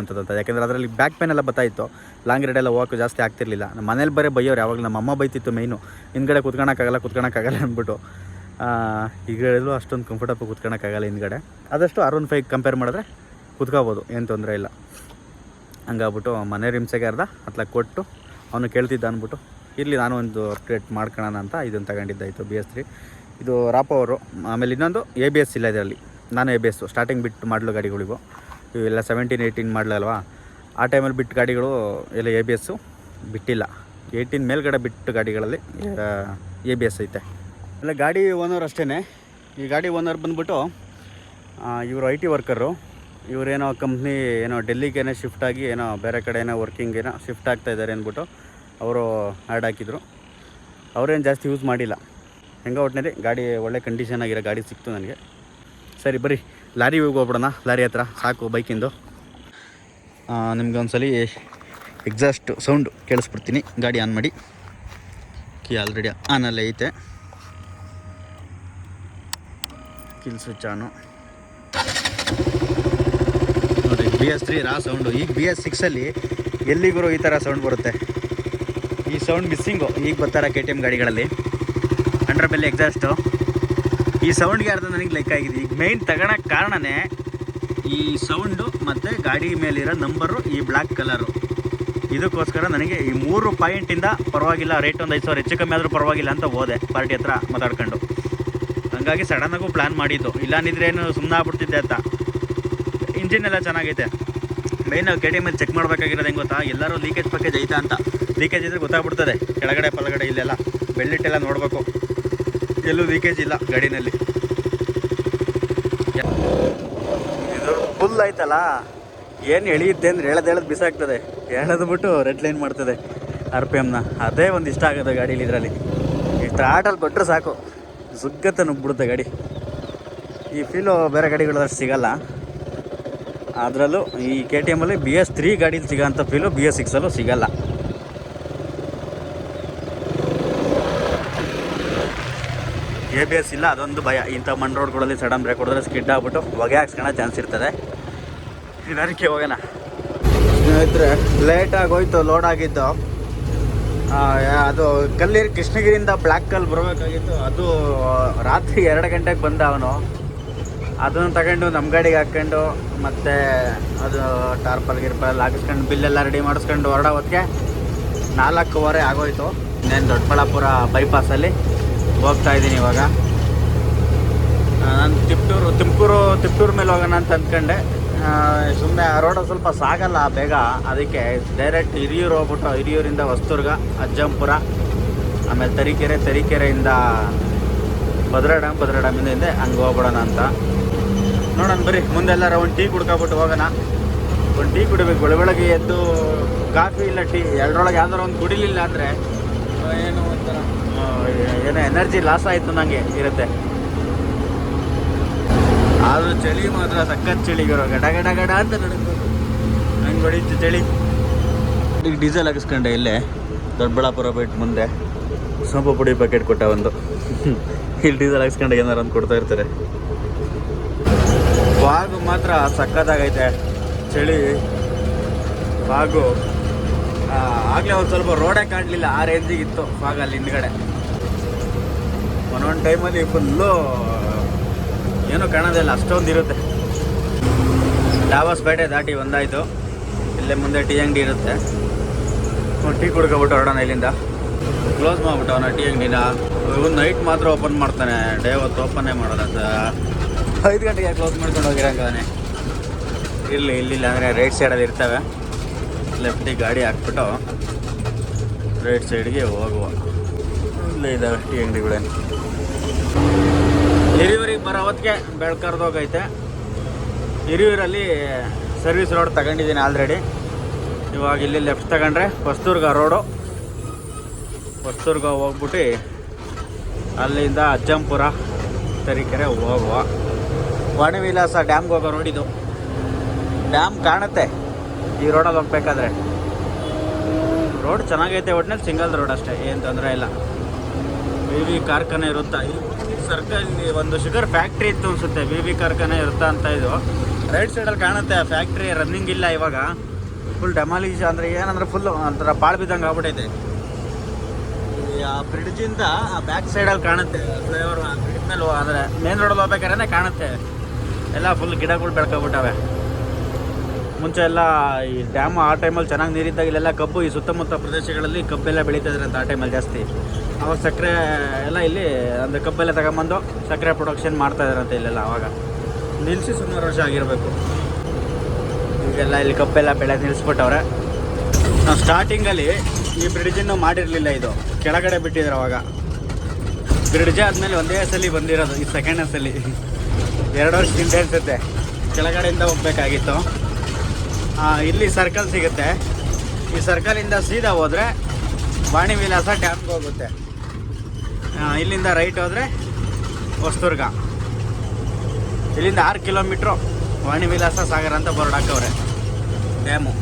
ಅಂತ ಯಾಕೆಂದರೆ ಅದರಲ್ಲಿ ಬ್ಯಾಕ್ ಪೇನ್ ಎಲ್ಲ ಬತ್ತಾಯಿತ್ತು ಲಾಂಗ್ ರೈಡೆಲ್ಲ ಹೋಗೋಕೆ ಜಾಸ್ತಿ ಆಗ್ತಿರ್ಲಿಲ್ಲ. ನಮ್ಮ ಮನೇಲಿ ಬರೀ ಬೈಯೋರು ಯಾವಾಗ ನಮ್ಮ ಅಮ್ಮ ಬೈತಿತ್ತು ಮೈನು ಹಿಂದ್ಗಡೆ ಕೂತ್ಕೊಳಕ್ಕಾಗಲ್ಲ ಕೂತ್ಕೊಳಕ್ಕಾಗಲ್ಲ ಅಂದ್ಬಿಟ್ಟು. ಈಗ ಹೇಳಿದ್ರು ಅಷ್ಟೊಂದು ಕಂಫರ್ಟಬಲ್ ಕುತ್ಕೊಳಕ್ಕಾಗಲ್ಲ ಹಿಂದ್ಗಡೆ. ಆದಷ್ಟು ಆರ್ ಒನ್ ಫೈವ್ ಕಂಪೇರ್ ಮಾಡಿದ್ರೆ ಕೂತ್ಕೋಬೋದು, ಏನು ತೊಂದರೆ ಇಲ್ಲ. ಹಂಗಾಗ್ಬಿಟ್ಟು ಮನೆ ರಿಮ್ಸೆಗೆ ಅರ್ಧ ಅತ್ಲಾಗ ಕೊಟ್ಟು, ಅವನು ಕೇಳ್ತಿದ್ದ ಅಂದ್ಬಿಟ್ಟು ಇರಲಿ ನಾನು ಒಂದು ಅಪ್ಡೇಟ್ ಮಾಡ್ಕೊಳ್ಳೋಣ ಅಂತ ಇದನ್ನು ತಗೊಂಡಿದ್ದಾಯಿತು ಬಿ ಎಸ್ ತ್ರೀ ಇದು ರಾಪ ಅವರು, ಆಮೇಲೆ ಇನ್ನೊಂದು ಎ ಬಿ ಎಸ್ ಇಲ್ಲ ಇದರಲ್ಲಿ. ನಾನು ಎ ಬಿ ಎಸ್ಸು ಸ್ಟಾರ್ಟಿಂಗ್ ಬಿಟ್ಟು ಮಾಡಲು ಗಾಡಿಗಳಿಗೂ ಇವೆಲ್ಲ ಸೆವೆಂಟೀನ್ ಏಯ್ಟೀನ್ ಮಾಡಲಲ್ವಾ? ಆ ಟೈಮಲ್ಲಿ ಬಿಟ್ಟು ಗಾಡಿಗಳು ಎಲ್ಲ ಎ ಬಿ ಎಸ್ಸು ಬಿಟ್ಟಿಲ್ಲ. ಏಯ್ಟೀನ್ ಮೇಲ್ಗಡೆ ಬಿಟ್ಟು ಗಾಡಿಗಳಲ್ಲಿ ಎ ಬಿ ಎಸ್ ಐತೆ. ಅಲ್ಲ, ಗಾಡಿ ಓನರ್ ಅಷ್ಟೇ ಈ ಗಾಡಿ ಓನರ್ ಬಂದ್ಬಿಟ್ಟು ಇವರು ಐ ಟಿ ವರ್ಕರು ಇವರೇನೋ ಕಂಪ್ನಿ ಏನೋ ಡೆಲ್ಲಿಗೇನೋ ಶಿಫ್ಟ್ ಆಗಿ ಏನೋ ಬೇರೆ ಕಡೆ ಏನೋ ವರ್ಕಿಂಗ್ ಏನೋ ಶಿಫ್ಟ್ ಆಗ್ತಾ ಇದ್ದಾರೆ ಅಂದ್ಬಿಟ್ಟು ಅವರು ಆ್ಯಡ್ ಹಾಕಿದ್ರು. ಅವರೇನು ಜಾಸ್ತಿ ಯೂಸ್ ಮಾಡಿಲ್ಲ. ಹೆಂಗೋ ಒಟ್ಟಿನಲ್ಲಿ ಗಾಡಿ ಒಳ್ಳೆ ಕಂಡೀಷನ್ ಆಗಿರೋ ಗಾಡಿ ಸಿಕ್ತು ನನಗೆ. ಸರಿ ಬರ್ರಿ ಲಾರಿ ಹೋಗಿ ಹೋಗ್ಬಿಡೋಣ. ಲಾರಿ ಹತ್ರ. ಸಾಕು ಬೈಕಿಂದು ನಿಮ್ಗೆ ಒಂದ್ಸಲಿ ಎಕ್ಸಾಸ್ಟ್ ಸೌಂಡ್ ಕೇಳಿಸ್ಬಿಡ್ತೀನಿ. ಗಾಡಿ ಆನ್ ಮಾಡಿ. ಕೀ ಆಲ್ರೆಡಿ ಆನಲ್ಲೇ ಐತೆ. ಕಿಲ್ ಸ್ವಿಚ್ ಆನು ನೋಡಿ B S three raw sound ಈಗ ಬಿ ಎಸ್ ಸಿಕ್ಸಲ್ಲಿ ಎಲ್ಲಿಗೂ ಈ ಥರ ಸೌಂಡ್ ಬರುತ್ತೆ. ಈ ಸೌಂಡ್ ಮಿಸ್ಸಿಂಗು ಈಗ ಬರ್ತಾರೆ ಕೆ ಟಿ ಎಂ ಗಾಡಿಗಳಲ್ಲಿ. ಅಂಡ್ರ ಬೆಲ್ಲಿ ಎಕ್ಸಾಸ್ಟು ಈ ಸೌಂಡ್ಗೆ ಅರ್ಧ ನನಗೆ ಲೈಕ್ ಆಗಿದೆ? ಈಗ ಮೇಯ್ನ್ ತಗೊಳಕ್ಕೆ ಕಾರಣನೇ ಈ ಸೌಂಡು ಮತ್ತು ಗಾಡಿ ಮೇಲಿರೋ ನಂಬರು ಈ ಬ್ಲ್ಯಾಕ್ ಕಲರು ಇದಕ್ಕೋಸ್ಕರ ನನಗೆ ಈ ಮೂರು ಪಾಯಿಂಟಿಂದ ಪರವಾಗಿಲ್ಲ ರೇಟ್ ಒಂದು ಐದು ಸಾವಿರ ಹೆಚ್ಚು ಕಮ್ಮಿ ಆದರೂ ಪರವಾಗಿಲ್ಲ ಅಂತ ಹೋದೆ ಪಾರ್ಟಿ ಹತ್ರ ಮಾತಾಡ್ಕೊಂಡು. ಹಾಗಾಗಿ ಸಡನ್ನಾಗೂ ಪ್ಲ್ಯಾನ್ ಮಾಡಿದ್ದು. ಇಲ್ಲಾಂದಿದ್ರೆ ಏನು ಸುಮ್ಮನೆ ಆಗ್ಬಿಡ್ತಿದ್ದೆ ಅಂತ. ಇಂಜಿನ್ ಎಲ್ಲ ಚೆನ್ನಾಗೈತೆ. ಮೇನ್ ಕೆ ಟಿ ಚೆಕ್ ಮಾಡಬೇಕಾಗಿರೋದು ಹೆಂಗೆ ಗೊತ್ತಾ? ಎಲ್ಲರೂ ಲೀಕೇಜ್ ಪ್ಯಾಕೇಜ್ ಐತಾ ಅಂತ. ಲೀಕೇಜ್ ಇದ್ರೆ ಗೊತ್ತಾಗ್ಬಿಡ್ತದೆ. ಕೆಳಗಡೆ, ಪಲಗಡೆ ಇಲ್ಲೆಲ್ಲ. ಬೆಳ್ಳಿಟ್ಟೆಲ್ಲ ನೋಡಬೇಕು. ಎಲ್ಲೂ ಲೀಕೇಜ್ ಇಲ್ಲ ಗಾಡಿನಲ್ಲಿ. ಇದು ಫುಲ್ ಆಯ್ತಲ್ಲ? ಏನು ಎಳೆಯುತ್ತೆ ಅಂದ್ರೆ ಎಳೆದು ಬಿಸಾಕ್ತದೆ. ಎಳೆದು ಬಿಟ್ಟು ರೆಡ್ ಲೈನ್ ಮಾಡ್ತದೆ ಆರ್ ಪಿ ಎಮ್ನ ಅದೇ ಒಂದು ಇಷ್ಟ ಆಗೋದು ಗಾಡೀಲಿ ಇದರಲ್ಲಿ. ಈ ಆಟಲ್ಲಿ ಕೊಟ್ಟರೆ ಸಾಕು. ನುಗ್ಬಿಡುತ್ತೆ ಗಾಡಿ. ಈ ಫೀಲು ಬೇರೆ ಗಾಡಿಗಳಷ್ಟು ಸಿಗಲ್ಲ. ಅದರಲ್ಲೂ ಈ ಕೆ ಟಿ ಎಮ್ಮಲ್ಲಿ ಬಿ ಎಸ್ ತ್ರೀ ಗಾಡೀಲಿ ಸಿಗೋಂಥ ಫೀಲು ಬಿ ಎಸ್ ಸಿಕ್ಸಲ್ಲೂ ಸಿಗಲ್ಲ. ಎ ಬಿ ಎಸ್ ಇಲ್ಲ, ಅದೊಂದು ಭಯ. ಇಂಥ ಮಣ್ಣು ರೋಡ್ಗಳಲ್ಲಿ ಸಡನ್ ಬ್ರೇಕ್ ಹೊಡೆದ್ರೆ ಸ್ಕಿಡ್ ಆಗ್ಬಿಟ್ಟು ಹೊಗೆ ಚಾನ್ಸ್ ಇರ್ತದೆ. ಇದಕ್ಕೆ ಹೋಗೋಣ. ಸ್ನೇಹಿತರೆ ಲೇಟಾಗಿ ಹೋಯ್ತು ಲೋಡ್ ಆಗಿದ್ದು. ಅದು ಕಲ್ಲೀರಿ ಕೃಷ್ಣಗಿರಿಯಿಂದ ಬ್ಲ್ಯಾಕ್ ಕಲ್ಲಿ ಬರಬೇಕಾಗಿತ್ತು. ಅದು ರಾತ್ರಿ ಎರಡು ಗಂಟೆಗೆ ಬಂದ ಅವನು. ಅದನ್ನು ತಗೊಂಡು ನಮ್ಮ ಗಾಡಿಗೆ ಹಾಕ್ಕೊಂಡು ಮತ್ತೆ ಅದು ಟಾರ್ಪಲ್ ಗಿರ್ಪಲ್ ಹಾಕಿಸ್ಕೊಂಡು ಬಿಲ್ಲೆಲ್ಲ ರೆಡಿ ಮಾಡಿಸ್ಕೊಂಡು ಹೊರಡೋ ಹೊತ್ತಿಗೆ ನಾಲ್ಕೂವರೆ ಆಗೋಯ್ತು. ಇನ್ನೇನು ದೊಡ್ಡಬಳ್ಳಾಪುರ ಬೈಪಾಸಲ್ಲಿ ಹೋಗ್ತಾ ಇದ್ದೀನಿ ಇವಾಗ. ನಾನು ತಿಪ್ಟೂರು ತುಮಕೂರು ತಿಪ್ಟೂರು ಮೇಲೆ ಹೋಗೋಣ ಅಂತ ಅಂದ್ಕೊಂಡೆ. ಸುಮ್ಮನೆ ಆ ರೋಡ ಸ್ವಲ್ಪ ಸಾಗಲ್ಲ ಬೇಗ. ಅದಕ್ಕೆ ಡೈರೆಕ್ಟ್ ಹಿರಿಯೂರು ಹೋಗ್ಬಿಟ್ಟು ಹಿರಿಯೂರಿಂದ ಹೊಸ್ತುರ್ಗ ಅಜ್ಜಂಪುರ, ಆಮೇಲೆ ತರೀಕೆರೆ ತರೀಕೆರೆಯಿಂದ ಭದ್ರಾ ಡ್ಯಾಮ್ ಭದ್ರಾ ಡ್ಯಾಮಿಂದ ಹಿಂದೆ ಹಂಗೆ ಹೋಗ್ಬಿಡೋಣ ಅಂತ. ನೋಡೋಣ ಬರ್ರಿ ಮುಂದೆಲ್ಲಾರ ಒಂದು ಟೀ ಕುಡ್ಕೊಬಿಟ್ಟು ಹೋಗೋಣ. ಒಂದು ಟೀ ಕುಡಿಬೇಕು. ಬೆಳಗ್ಗೆ ಎದ್ದು ಕಾಫಿ ಇಲ್ಲ ಟೀ. ಎರಡರೊಳಗೆ ಯಾವ್ದಾರು ಒಂದು ಕುಡಿಲಿಲ್ಲ ಅಂದರೆ ಏನು ಒಂಥರ? ಏನೋ ಎನರ್ಜಿ ಲಾಸ್ ಆಯಿತು ನನಗೆ ಇರುತ್ತೆ. ಆದರೂ ಚಳಿ ಮಾತ್ರ ಸಖತ್ ಚಳಿ ಇರೋ ಗಡ ಗಡ ಗಡ ಅಂತ ನಡೆದು. ಹಂಗೆ ಹೊಡಿತು ಚಳಿ. ಈಗ ಡೀಸೆಲ್ ಹಾಕಿಸ್ಕೊಂಡೆ ಇಲ್ಲೇ. ದೊಡ್ಡಬಳ್ಳಾಪುರ ಬಿಟ್ಟು ಮುಂದೆ. ಸೋಂಪು ಪುಡಿ ಪ್ಯಾಕೆಟ್ ಕೊಟ್ಟ ಒಂದು. ಇಲ್ಲಿ ಡೀಸೆಲ್ ಹಾಕಿಸ್ಕೊಂಡೆ ಏನಾರು ಒಂದು ಕೊಡ್ತಾ ಇರ್ತಾರೆ. ಬಾಗು ಮಾತ್ರ ಸಕ್ಕತ್ತಾಗೈತೆ. ಚಳಿ, ಬಾಗು. ಆಗಲೇ ಒಂದು ಸ್ವಲ್ಪ ರೋಡೇ ಕಾಣಲಿಲ್ಲ. ಆ ರೇಂಜಿಗೆ ಇತ್ತು ಫಾಗ್ ಅಲ್ಲಿ ಹಿಂದ್ಗಡೆ. ಒಂದೊಂದು ಟೈಮಲ್ಲಿ ಫುಲ್ಲು ಏನೂ ಕಾಣೋದಿಲ್ಲ ಅಷ್ಟೊಂದು ಇರುತ್ತೆ. ಡಾಬಾಸ್ ಪೇಟೆ ದಾಟಿ ಒಂದಾಯಿತು. ಇಲ್ಲೇ ಮುಂದೆ ಟೀ ಅಂಗಡಿ ಇರುತ್ತೆ. ಟೀ ಕುಡ್ಕೊಬಿಟ್ಟು ಹೊರಡೋಣ ಇಲ್ಲಿಂದ. ಕ್ಲೋಸ್ ಮಾಡಿಬಿಟ್ಟು ಅವನ ಟೀ ಅಂಗಡಿನ. ಇವನು ನೈಟ್ ಮಾತ್ರ ಓಪನ್ ಮಾಡ್ತಾನೆ. ಡೇ ಹೊತ್ತು ಓಪನ್ನೇ ಸರ್. ಐದು ಗಂಟೆಗೆ ಕ್ಲೋಸ್ ಮಾಡ್ಕೊಂಡು ಹೋಗಿರಂಗಾನೆ ಇಲ್ಲಿ ಇಲ್ಲಿಲ್ಲ ಅಂದರೆ ರೈಟ್ ಸೈಡಲ್ಲಿ ಇರ್ತವೆ. ಲೆಫ್ಟಿಗೆ ಗಾಡಿ ಹಾಕ್ಬಿಟ್ಟು ರೈಟ್ ಸೈಡ್ಗೆ ಹೋಗುವ. ಇಲ್ಲೇ ಇದ್ದಾವೆ ಟೀ ಅಂಗಡಿಗಳೇನು ಹಿರಿಯೂರಿಗೆ ಬರೋ ಹೊತ್ತಿಗೆ ಬೆಳ್ಕರ್ದೋಗೈತೆ ಹಿರಿಯೂರಲ್ಲಿ ಸರ್ವಿಸ್ ರೋಡ್ ತಗೊಂಡಿದ್ದೀನಿ ಆಲ್ರೆಡಿ ಇವಾಗ ಇಲ್ಲಿ ಲೆಫ್ಟ್ ತಗೊಂಡ್ರೆ ಹೊಸ್ತೂರ್ಗ ರೋಡು ಹೊಸ್ತೂರ್ಗ ಹೋಗ್ಬಿಟ್ಟು ಅಲ್ಲಿಂದ ಅಜ್ಜಂಪುರ ತರೀಕೆರೆ ಹೋಗುವ. ವಾಣಿವಿಲಾಸ ಡ್ಯಾಮ್ಗೆ ಹೋಗೋ ರೋಡ್ ಇದು. ಡ್ಯಾಮ್ ಕಾಣುತ್ತೆ. ಈ ರೋಡಲ್ಲಿ ಹೋಗ್ಬೇಕಾದ್ರೆ. ರೋಡ್ ಚೆನ್ನಾಗೈತೆ ಒಟ್ಟಿನಲ್ಲಿ ಸಿಂಗಲ್ ರೋಡ್ ಅಷ್ಟೇ, ಏನು ತೊಂದರೆ ಇಲ್ಲ. ವಿ ವಿ ಕಾರ್ಖಾನೆ ಇರುತ್ತಾ? ಸರ್ಕಲ್ ಒಂದು ಶುಗರ್ ಫ್ಯಾಕ್ಟ್ರಿ ಇತ್ತು ಅನಿಸುತ್ತೆ ವಿ ವಿ ಕಾರ್ಖಾನೆ ಇರುತ್ತಾ ಅಂತ ಇದು. ರೈಟ್ ಸೈಡಲ್ಲಿ ಕಾಣುತ್ತೆ, ಆ ಫ್ಯಾಕ್ಟ್ರಿ ರನ್ನಿಂಗ್ ಇಲ್ಲ ಇವಾಗ. ಫುಲ್ ಡೆಮಾಲಿಷ್ ಅಂದರೆ ಏನಂದ್ರೆ ಫುಲ್ ಒಂಥರ ಪಾಳು ಬಿದ್ದಂಗೆ ಆಗ್ಬಿಟ್ಟೈತೆ ಆ ಬ್ರಿಡ್ಜಿಂದ ಆ ಬ್ಯಾಕ್ ಸೈಡಲ್ಲಿ ಕಾಣುತ್ತೆ ಫ್ಲೈಓವರ್ ಬ್ರಿಡ್ಜ್ ಮೇಲೆ, ಅಂದರೆ ಮೇನ್ ರೋಡಲ್ಲಿ ಹೋಗ್ಬೇಕಾದ್ರೆ ಕಾಣುತ್ತೆ. ಎಲ್ಲ ಫುಲ್ ಗಿಡಗಳು ಬೆಳ್ಕೊಬಿಟ್ಟವೆ ಮುಂಚೆ ಎಲ್ಲ ಈ ಡ್ಯಾಮ್ ಆ ಟೈಮಲ್ಲಿ ಚೆನ್ನಾಗಿ ನೀರಿದ್ದಾಗ ಇಲ್ಲೆಲ್ಲ ಕಬ್ಬು, ಈ ಸುತ್ತಮುತ್ತ ಪ್ರದೇಶಗಳಲ್ಲಿ ಕಬ್ಬೆಲ್ಲ ಬೆಳೀತಿದ್ರೆ ಅಂತ ಆ ಟೈಮಲ್ಲಿ ಜಾಸ್ತಿ. ಅವಾಗ ಸಕ್ಕರೆ ಎಲ್ಲ ಇಲ್ಲಿ ಅಂದರೆ ಕಬ್ಬೆಲ್ಲ ತಗೊಂಬಂದು ಸಕ್ಕರೆ ಪ್ರೊಡಕ್ಷನ್ ಮಾಡ್ತಾ ಇದ್ರಂತೆ ಇಲ್ಲೆಲ್ಲ ಆವಾಗ ನಿಲ್ಲಿಸಿ ಸುಮಾರು ವರ್ಷ ಆಗಿರಬೇಕು. ಈಗೆಲ್ಲ ಇಲ್ಲಿ ಕಬ್ಬೆಲ್ಲ ಬೆಳೆ ನಿಲ್ಲಿಸ್ಬಿಟ್ಟವ್ರೆ ನಾವು ಸ್ಟಾರ್ಟಿಂಗಲ್ಲಿ ಈ ಬ್ರಿಡ್ಜನ್ನು ಮಾಡಿರಲಿಲ್ಲ ಇದು. ಕೆಳಗಡೆ ಬಿಟ್ಟಿದ್ರು ಅವಾಗ. ಬ್ರಿಡ್ಜೇ ಆದಮೇಲೆ ಒಂದೇ ಸಲ ಬಂದಿರೋದು, ಈ ಸೆಕೆಂಡ್ ಸಲ. ಎರಡು ವರ್ಷದಿಂದ ಅನ್ಸುತ್ತೆ. ಕೆಳಗಡೆಯಿಂದ ಹೋಗ್ಬೇಕಾಗಿತ್ತು. ಇಲ್ಲಿ ಸರ್ಕಲ್ ಸಿಗುತ್ತೆ. ಈ ಸರ್ಕಲಿಂದ ಸೀದಾ ಹೋದರೆ ವಾಣಿ ವಿಲಾಸ ಡ್ಯಾಮ್ಗೆ ಹೋಗುತ್ತೆ. ಇಲ್ಲಿಂದ ರೈಟ್ ಹೋದರೆ ಹೊಸದುರ್ಗ. ಇಲ್ಲಿಂದ ಆರು ಕಿಲೋಮೀಟ್ರು ವಾಣಿ ವಿಲಾಸ ಸಾಗರ ಅಂತ ಬೋರ್ಡ್ ಹಾಕವ್ರೆ ಡ್ಯಾಮು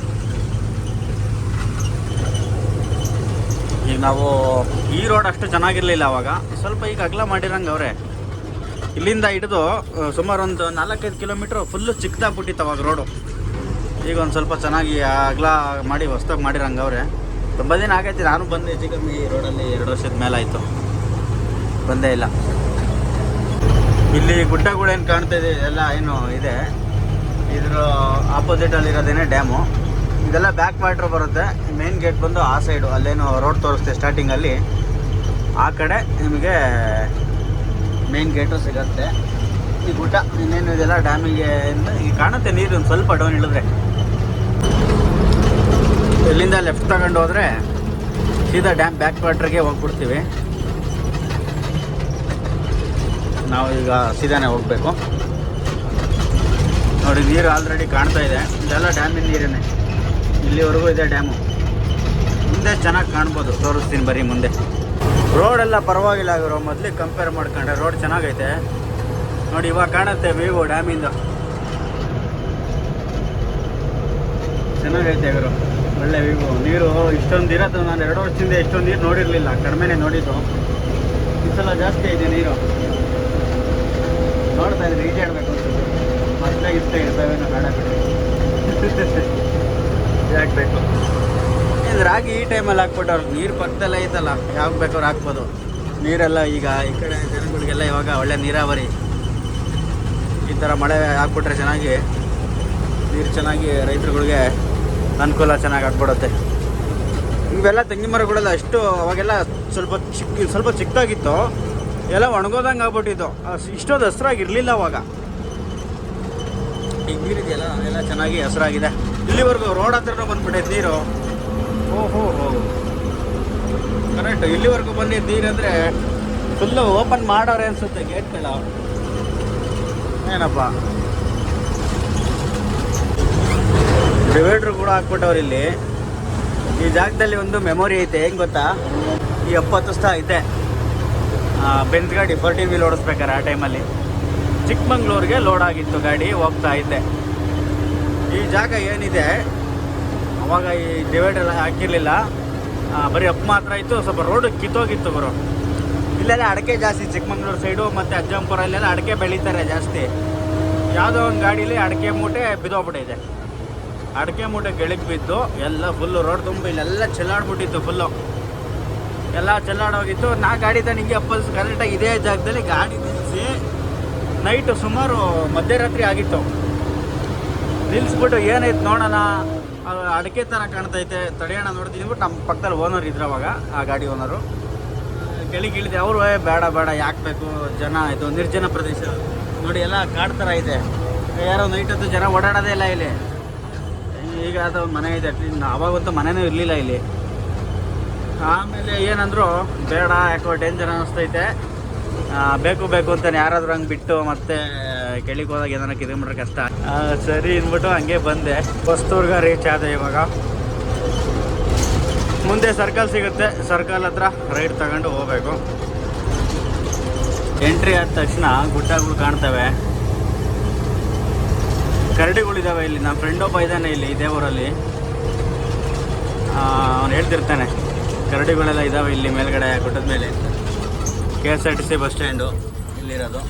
ಈಗ ನಾವು ಈ ರೋಡ್ ಅಷ್ಟು ಚೆನ್ನಾಗಿರಲಿಲ್ಲ ಅವಾಗ. ಸ್ವಲ್ಪ ಈಗ ಅಗಲ ಮಾಡಿರಂಗೆ ಅವ್ರೆ. ಇಲ್ಲಿಂದ ಹಿಡಿದು ಸುಮಾರು ಒಂದು ನಾಲ್ಕೈದು ಕಿಲೋಮೀಟ್ರ್ ಫುಲ್ಲು ಚಿಕ್ಕದಾಗ್ಬಿಟ್ಟಿತ್ತು ಅವಾಗ ರೋಡು ಈಗ ಒಂದು ಸ್ವಲ್ಪ ಚೆನ್ನಾಗಿ ಅಗಲ ಮಾಡಿ, ಹೊಸ್ದಾಗಿ ಮಾಡಿರಂಗೆ ಅವರೇ. ತುಂಬ ದಿನ ಆಗೈತಿ, ನಾನು ಬಂದೆ ಹೆಚ್ಚು ಕಮ್ಮಿ ಈ ರೋಡಲ್ಲಿ ಎರಡು ವರ್ಷದ ಮೇಲೆ ಆಯಿತು. ಬಂದೇ ಇಲ್ಲ. ಇಲ್ಲಿ ಗುಡ್ಡಗಳೇನು ಕಾಣ್ತಾ ಇದೆ, ಎಲ್ಲ ಏನು ಇದೆ. ಇದ್ರ ಆಪೋಸಿಟಲ್ಲಿರೋದೇನೇ ಡ್ಯಾಮು ಇದೆಲ್ಲ ಬ್ಯಾಕ್ ವಾಟ್ರ್ ಬರುತ್ತೆ. ಮೇನ್ ಗೇಟ್ ಬಂದು ಆ ಸೈಡು ಅಲ್ಲೇನು ರೋಡ್ ತೋರಿಸ್ತೀವಿ ಸ್ಟಾರ್ಟಿಂಗಲ್ಲಿ ಆ ಕಡೆ ನಿಮಗೆ ಮೇನ್ ಗೇಟು ಸಿಗುತ್ತೆ. ಈ ಗುಡ್ಡ, ಇನ್ನೇನು ಇದೆಲ್ಲ ಡ್ಯಾಮಿಗೆ ಈಗ ಕಾಣುತ್ತೆ ನೀರು ಒಂದು ಸ್ವಲ್ಪ ಡೌನ್ ಇಳಿದ್ರೆ. ಇಲ್ಲಿಂದ ಲೆಫ್ಟ್ ತಗೊಂಡು ಹೋದರೆ ಸೀದಾ ಡ್ಯಾಮ್ ಬ್ಯಾಕ್ ವಾಟ್ರಿಗೆ ಹೋಗ್ಬಿಡ್ತೀವಿ. ನಾವು ಈಗ ಸೀದಾನೆ ಹೋಗಬೇಕು. ನೋಡಿ, ನೀರು ಆಲ್ರೆಡಿ ಕಾಣ್ತಾ ಇದೆ. ಇದೆಲ್ಲ ಡ್ಯಾಮಿನ ನೀರೇನೆ. ಇಲ್ಲಿವರೆಗೂ ಇದೆ ಡ್ಯಾಮು ಮುಂದೆ ಚೆನ್ನಾಗಿ ಕಾಣ್ಬೋದು. ತೋರಿಸ್ತೀನಿ ಬರೀ ಮುಂದೆ. ರೋಡೆಲ್ಲ ಪರವಾಗಿಲ್ಲ ಆಗಿರೋ ಮೊದಲಿಗೆ ಕಂಪೇರ್ ಮಾಡ್ಕೊಂಡ್ರೆ ರೋಡ್ ಚೆನ್ನಾಗೈತೆ. ನೋಡಿ, ಇವಾಗ ಕಾಣುತ್ತೆ ವಿವೋ ಡ್ಯಾಮಿಂದ ಚೆನ್ನಾಗೈತೆ ಇವರು ಒಳ್ಳೆ ವಿವೋ ನೀರು ಇಷ್ಟೊಂದು ಇರೋದು ನಾನು ಎರಡು ವರ್ಷದಿಂದ ಇಷ್ಟೊಂದು ನೀರು ನೋಡಿರಲಿಲ್ಲ. ಕಡಿಮೆನೇ ನೋಡಿದ್ದು. ಸಲ ಜಾಸ್ತಿ ಇದೆ ನೀರು. ನೋಡ್ತಾ ಇದ್ರೆ ಈಜಾಡ್ಬೇಕು ಅನ್ಸುತ್ತೆ ಇಷ್ಟ ಇರ್ತವೆ ಕಾಣಬೇಕು ಹಾಕ್ಬೇಕು ರಾಗಿ ಈ ಟೈಮಲ್ಲಿ ಹಾಕ್ಬಿಟ್ಟವ್ರು ನೀರು ಪಕ್ಕದಲ್ಲೇ ಐತಲ್ಲ, ಯಾವಾಗ ಬೇಕಾದ್ರೂ ಹಾಕ್ಬೋದು. ನೀರೆಲ್ಲ ಈಗ ಈ ಕಡೆ ಜನಗಳಿಗೆಲ್ಲ ಇವಾಗ ಒಳ್ಳೆ ನೀರಾವರಿ. ಈ ಥರ ಮಳೆ ಹಾಕ್ಬಿಟ್ರೆ ಚೆನ್ನಾಗಿ ನೀರು ಚೆನ್ನಾಗಿ ರೈತರುಗಳಿಗೆ ಅನುಕೂಲ ಚೆನ್ನಾಗಿ ಆಗ್ಬಿಡುತ್ತೆ. ಇವೆಲ್ಲ ತೆಂಗಿನ ಮರಗಳೆಲ್ಲ ಅಷ್ಟು ಅವಾಗೆಲ್ಲ ಸ್ವಲ್ಪ ಚಿಕ್ಕ ಸ್ವಲ್ಪ ಚಿಕ್ಕದಾಗಿತ್ತು. ಎಲ್ಲ ಒಣಗೋದಂಗೆ ಆಗ್ಬಿಟ್ಟಿತ್ತು. ಇಷ್ಟೊಂದು ಹಸ್ರಾಗಿರಲಿಲ್ಲ ಅವಾಗ. ಈಗ ನೀರಿದೆಯಲ್ಲ, ಎಲ್ಲ ಚೆನ್ನಾಗಿ ಹಸ್ರಾಗಿದೆ. ಇಲ್ಲಿವರೆಗೂ ರೋಡ್ ಹತ್ರನೂ ಬಂದ್ಬಿಟ್ಟೈತೆ ನೀರು. ಓಹೋ. ಕರೆಕ್ಟ್ ಇಲ್ಲಿವರೆಗೂ ಬಂದಿದ್ದು ಅಂದ್ರೆ ಅಂದರೆ ಫುಲ್ಲು ಓಪನ್ ಮಾಡೋರೆ ಅನ್ಸುತ್ತೆ ಗೇಟ್ಗಳ. ಏನಪ್ಪ? ಡಿವೈಡ್ರು ಕೂಡ ಹಾಕ್ಬಿಟ್ಟವ್ರು ಇಲ್ಲಿ. ಈ ಜಾಗದಲ್ಲಿ ಒಂದು ಮೆಮೊರಿ ಐತೆ, ಹೆಂಗ್ ಗೊತ್ತಾ? ಈ ಎಪ್ಪತ್ತು ವರ್ಷ ಐತೆ. ಬೆಂತ್ ಗಾಡಿ ಫೋರ್ಟಿ ವೀಲ್ ಓಡಿಸ್ಬೇಕಾರೆ ಆ ಟೈಮಲ್ಲಿ ಚಿಕ್ಕಮಂಗ್ಳೂರಿಗೆ ಲೋಡ್ ಆಗಿತ್ತು ಗಾಡಿ, ಹೋಗ್ತಾ ಇದ್ದೆ ಈ ಜಾಗ ಏನಿದೆ? ಅವಾಗ ಈ ಡಿವೈಡ್ ಎಲ್ಲ ಹಾಕಿರಲಿಲ್ಲ. ಬರೀ ಅಪ್ ಮಾತ್ರ ಇತ್ತು, ಸ್ವಲ್ಪ ರೋಡ್ ಕಿತ್ತೋಗಿತ್ತು ಬರೋ ಇಲ್ಲೆಲ್ಲ ಅಡಿಕೆ ಜಾಸ್ತಿ, ಚಿಕ್ಕಮಂಗ್ಳೂರು ಸೈಡು ಮತ್ತು ಅಜ್ಜಂಪುರ ಇಲ್ಲೆಲ್ಲ ಅಡಿಕೆ ಬೆಳೀತಾರೆ ಜಾಸ್ತಿ. ಯಾವುದೋ ಒಂದು ಗಾಡೀಲಿ ಅಡಿಕೆ ಮೂಟೆ ಬಿದ್ದೋಗ್ಬಿಟ್ಟಿದೆ. ಅಡಿಕೆ ಮೂಟೆ ಗೆಳಗೆ ಬಿದ್ದು, ಎಲ್ಲ ಫುಲ್ಲು ರೋಡ್ ತುಂಬ, ಇಲ್ಲೆಲ್ಲ ಚೆಲ್ಲಾಡ್ಬಿಟ್ಟಿತ್ತು ಫುಲ್ಲು ಎಲ್ಲ ಚೆಲ್ಲಾಡೋಗಿತ್ತು. ನಾ ಗಾಡಿ ಹಿಂಗೆ ಅಪ್ಪಲ್ಸ್ ಕರೆಕ್ಟಾಗಿ ಇದೇ ಜಾಗದಲ್ಲಿ ಗಾಡಿ ನಿಲ್ಲಿಸಿ ನೈಟು ಸುಮಾರು ಮಧ್ಯರಾತ್ರಿ ಆಗಿತ್ತು. ನಿಲ್ಲಿಸ್ಬಿಟ್ಟು ಏನಾಯ್ತು ನೋಡೋಣ ಅಡಿಕೆ ಥರ ಕಾಣ್ತೈತೆ. ತಡೆಯೋಣ ನೋಡ್ತೀನಿ ಬಟ್ ನಮ್ಮ ಪಕ್ಕದಲ್ಲಿ ಓನರ್ ಇದ್ರು ಅವಾಗ, ಆ ಗಾಡಿ ಓನರು ಕೆಳಗೆ ಇಳಿದೆ ಅವರು ಬೇಡ ಬೇಡ, ಯಾಕೆ ಬೇಕು? ಜನ ಇದು ನಿರ್ಜನ ಪ್ರದೇಶ. ನೋಡಿ ಎಲ್ಲ ಕಾಡು ಥರ ಇದೆ. ಯಾರೋ ನೈಟ್ ಹೊತ್ತು ಜನ ಓಡಾಡೋದೇ ಇಲ್ಲ ಇಲ್ಲಿ. ಈಗ ಅದು ಮನೆ ಇದೆ. ಅಟ್ಲೀಸ್ಟ್ ಅವಾಗಂತೂ ಮನೆಯೂ ಇರಲಿಲ್ಲ ಇಲ್ಲಿ. ಆಮೇಲೆ ಏನಂದ್ರು, ಬೇಡ, ಯಾಕೋ ಡೇಂಜರ್ ಅನ್ನಿಸ್ತೈತೆ. ಬೇಕು ಬೇಕು ಅಂತಾನೆ ಯಾರಾದರೂ ಹಂಗೆ ಬಿಟ್ಟು ಮತ್ತೆ ಕೆಳಗೆ ಹೋದಾಗ ಏನಾರ ಕಿಲೋಮೀಟ್ರ್ ಕಷ್ಟ. ಸರಿ ಅಂದ್ಬಿಟ್ಟು ಹಂಗೆ ಬಂದೆ. ಬಸ್ತೂರ್ಗ ರೀಚ್ ಆದ ಇವಾಗ. ಮುಂದೆ ಸರ್ಕಲ್ ಸಿಗುತ್ತೆ. ಸರ್ಕಲ್ ಹತ್ರ ರೈಟ್ ತಗೊಂಡು ಹೋಗ್ಬೇಕು. ಎಂಟ್ರಿ ಆದ ತಕ್ಷಣ ಗುಡ್ಡಗಳು ಕಾಣ್ತವೆ. ಕರಡಿಗಳಿದಾವೆ ಇಲ್ಲಿ. ನಮ್ಮ ಫ್ರೆಂಡ್ ಒಬ್ಬ ಇದ್ದಾನೆ ಇಲ್ಲಿ ಇದೇ ಊರಲ್ಲಿ ಅವನು ಹೇಳ್ತಿರ್ತಾನೆ, ಕರಡಿಗಳೆಲ್ಲ ಇದಾವೆ ಇಲ್ಲಿ ಮೇಲ್ಗಡೆ ಗುಡ್ಡದ ಮೇಲೆ. K S R T C bus stand ಇಲ್ಲಿರೋದು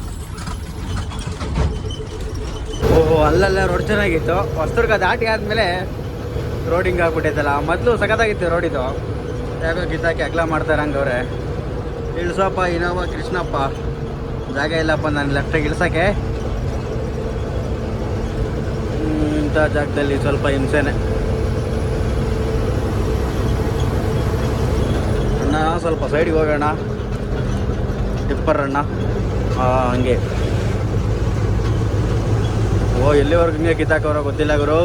ಓಹೋ ಅಲ್ಲೆಲ್ಲ ರೋಡ್ ಚೆನ್ನಾಗಿತ್ತು. ಹೊಸದುರ್ಗ ದಾಟಿ ಆದಮೇಲೆ ಹಿಂಗೆ ಆಗ್ಬಿಟ್ಟೈತಲ್ಲ. ಮೊದಲು ಸಖತ್ತಾಗಿತ್ತು ರೋಡ್ ಇದು. ಯಾಕೋ ಗಿತ್ತಾಕಿ ಅಗ್ಲ ಮಾಡ್ತಾರೆ ಹಂಗವ್ರೆ ಇಳಿಸೋಪ್ಪ, ಇನೋವ, ಕೃಷ್ಣಪ್ಪ. ಜಾಗ ಇಲ್ಲಪ್ಪ, ನಾನು ಲೆಫ್ಟಿಗೆ ಇಳ್ಸೋಕ್ಕೆ. ಇಂಥ ಜಾಗದಲ್ಲಿ ಸ್ವಲ್ಪ ಹಿಂಸೆನೆ. ಅಣ್ಣ, ಸ್ವಲ್ಪ ಸೈಡಿಗೆ ಹೋಗೋಣ. ಟಿಪ್ಪರ್ ಅಣ್ಣ. ಹಂಗೆ. ಓ ಎಲ್ಲಿವರೆಗೂ ಹಿಂಗೆ ಕಿತ್ತಾಕವ್ರ ಗೊತ್ತಿಲ್ಲ ಗುರು.